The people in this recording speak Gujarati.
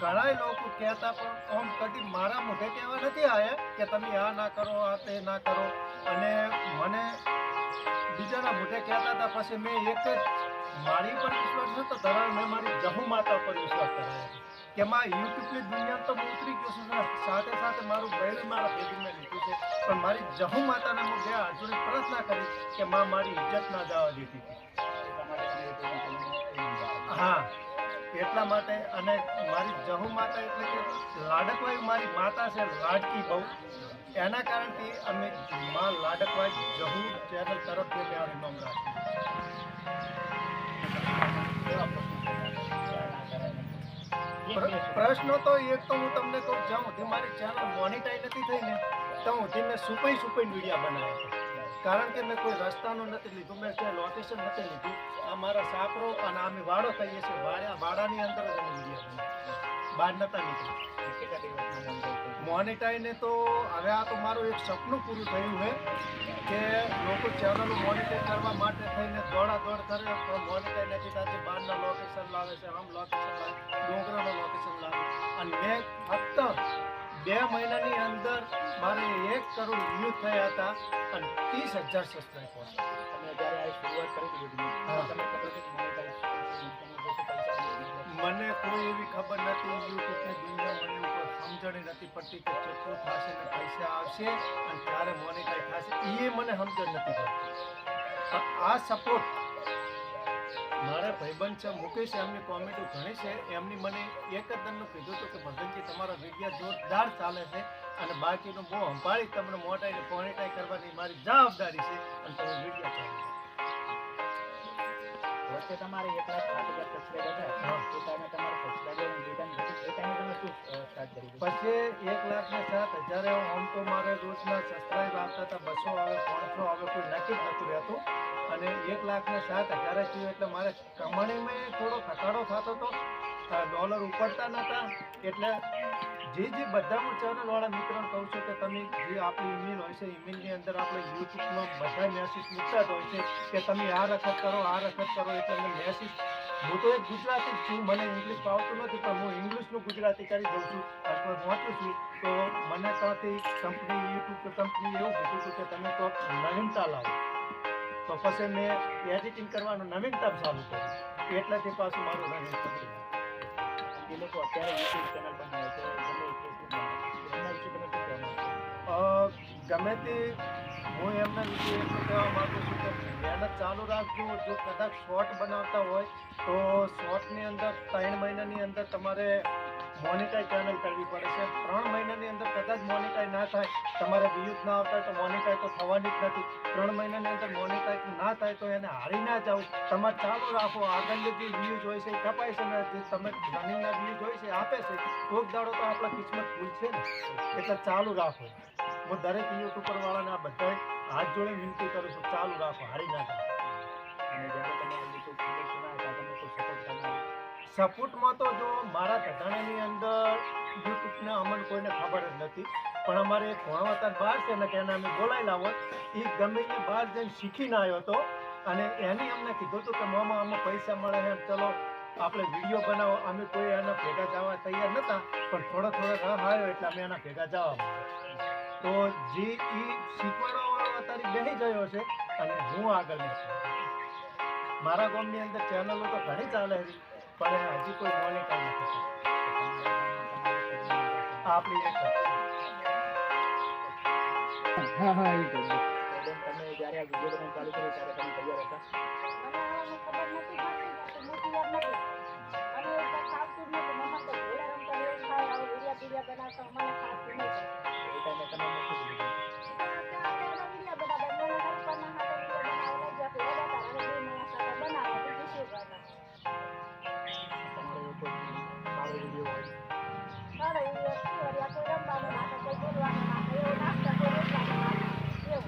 ઘણાય લોકો કહેતા પણ આમ કદી મારા મોઢે કહેવા નથી આવ્યા કે તમે આ ના કરો આ તે ના કરો. અને મને બીજાના મોઢે કહેતા હતા પછી મેં એક જ મારી પર વિશ્વાસ નહોતો ધરાવ્યો મેં મારી જહુ માતા પર વિશ્વાસ કરાયો કે માં યુટ્યુબની દુનિયા તો હું ઉતરી ગયો છું સાથે સાથે મારું બૈરું મારા ભેગીને લીધું છે. પણ મારી જહુ માતાને હું બે હાથ જોડી પ્રાર્થના કરી કે માં મારી ઇજ્જત ના જવા દીધી હા. એટલા માટે અને મારી જહુ માતા એટલે કે લાડકવાઈ મારી માતા છે લાડકી બહુ. એના કારણથી અમે મા લાડકવાઈ જહુ ચેનલ તરફથી અમે આ નામ પ્રશ્નો તો એક તો હું તમને કહું, જ્યાં સુધી મારી ચેનલ મોનિટાઈઝ નથી થઈ ને ત્યાં સુધી મેં સુપાઈ સુપાઈ વિડીયા બનાવ્યા. કારણ કે મેં કોઈ રસ્તાનું નથી લીધું, મેં કોઈ લોકેશન નથી લીધું. આ મારા સાપરો અને અમે વાડો કહીએ છીએ. વાડા વાડાની અંદર જ અમે વીડિયો બહાર નતા નીકળ્યા. મોનિટાઈને તો હવે આ તો મારું એક સપનું પૂરું થયું છે કે લોકો ચેનલ મોનિટાઈ કરવા માટે થઈને દોડા દોડ કરે, તો મોનિટાઈ નથી થતી. બહારના લોકેશન લાવે છે, આમ લોકેશન લાવે ડોંગરાનો લોકેશન લાવે અને મેં ફક્ત બે મહિનાની અંદર મારે એક કરોડ વ્યૂ થયા હતા અને ત્રીસ હજાર સબસ્ક્રાઈબ પહોંચ્યા મને કોઈ એવી ખબર નથી યુટ્યુબની દુનિયા મને ઉપર સમજણ નથી પડતી કે કેટલું થશે ને પૈસા આવશે અને ક્યારે મોનિટાઈઝ થશે. એ મને સમજણ નથી પડતી. આ સપોર્ટ મારા ભાઈબંધ છે મુકેશ એમની કોમેડી ઘણી છે. એમની મને એક જ દમનું કીધું હતું કે ભગનજી તમારો વીડિયો જોરદાર ચાલે છે અને બાકીનું બહુ સંભાળી તમને મોટાઈને મોનિટાઈઝ કરવાની મારી જવાબદારી છે અને તમે વીડિયો ચાલો વચ્ચે તમારે એક લાખ સાત હજાર સબસ્ક્રાઈબર હતા હા. એ ટાઈમે સબસ્ક્રાઈબર રિટર્ન તમે શું સ્ટાર્ટ કરી પછી એક લાખ ને સાત હજારે આમ તો મારે રોજના સબસ્ક્રાઈબ આવતા હતા બસો આવે પાંચસો આવે કોઈ નક્કી જ નતું રહેતું. અને એક લાખ ને સાત હજારે થયું એટલે મારે કમાણીમાં થોડો ઘટાડો થતો હતો ડોલર ઉપડતા નહોતા. એટલે જે જે બધા હું ચેનલવાળા મિત્રોને કહું છું કે તમે જે આપણી ઈમેલ હોય છે ઈમેલની અંદર આપણે યુટ્યુબમાં બધા મેસેજ મૂકતા જ હોય છે કે તમે આ રખત કરો, આ રખત કરો એટલે મેં મેસેજ હું તો એક ગુજરાતી છું, મને ઇંગ્લિશ આવતું નથી, પણ હું ઇંગ્લિશનું ગુજરાતી કરી દઉં છું અથવા વાંચું છું. તો મને ત્યાંથી કંપની યુટ્યુબ કંપની એવું કીધું કે તમે તો નવીનતા લાવો તો પછી મેં એડિટિંગ કરવાનું નવીનતમ ચાલુ કર્યું. એટલેથી પાછું મારું રનિંગ એ લોકો અત્યારે યુટ્યુબ ચેનલ બનાવે છે, ગમે તે હું એમના વિશે એટલું કહેવા માગું છું કે મહેનત ચાલુ રાખજો. જો કદાચ શોર્ટ બનાવતા હોય તો શોર્ટની અંદર, ત્રણ મહિનાની અંદર તમારે મોનિટાઈ ચેનલ કરવી પડે છે. ત્રણ મહિનાની અંદર કદાચ મોનિટાઈ ના થાય, તમારે વ્યૂઝ ના આવતા તો મોનિટાઈ તો થવાની જ નથી. ત્રણ મહિનાની અંદર મોનિટાઈ ના થાય તો એને હારી ના જાવ તમારે ચાલુ રાખો. આગળની જે વ્યૂઝ હોય છે કપાય છે ને તમે રનિંગના વ્યૂઝ હોય છે આપે છે. કોઈક દાડો તો આપણા કિસ્મત ખુલશે ને એટલે ચાલુ રાખો. હું દરેક યુટ્યુબર વાળાને આ બધા હાથ જોડે વિનંતી કરું છું, ચાલુ રાખો, હારી ના જાઓ. અને જ્યારે તમે સપોર્ટ કરનાર સપોર્ટમાં તો જો મારા ધટાણાની અંદર યુટ્યુબના અમને કોઈને ખબર જ નથી, પણ અમારે એક ભણવતર બહાર છે ને કે એને અમે બોલાયેલા હોય એ ગમે તે બહાર જઈને શીખીને આવ્યો હતો અને એની અમને કીધું હતું કે, મામા, આમાં પૈસા મળે છે, ચલો, આપણે વીડિયો બનાવો. અમે કોઈ એના ભેગા જવા તૈયાર નહોતા પણ થોડો થોડો રહ આવ્યો એટલે અમે એના ભેગા જવા તો જે એ શીખવાડવાવાળો અત્યારે બેસી ગયો છે અને હું આગળ નથી મારા ગામની અંદર ચેનલો તો ઘણી ચાલે છે. પણ હજી કોઈ મોનિટાઈ નથી આપણી એક હા હા એ તમે જ્યારે આ વીડિયો બનાવવાનું ચાલુ કર્યું ત્યારે તમે તૈયાર હતા?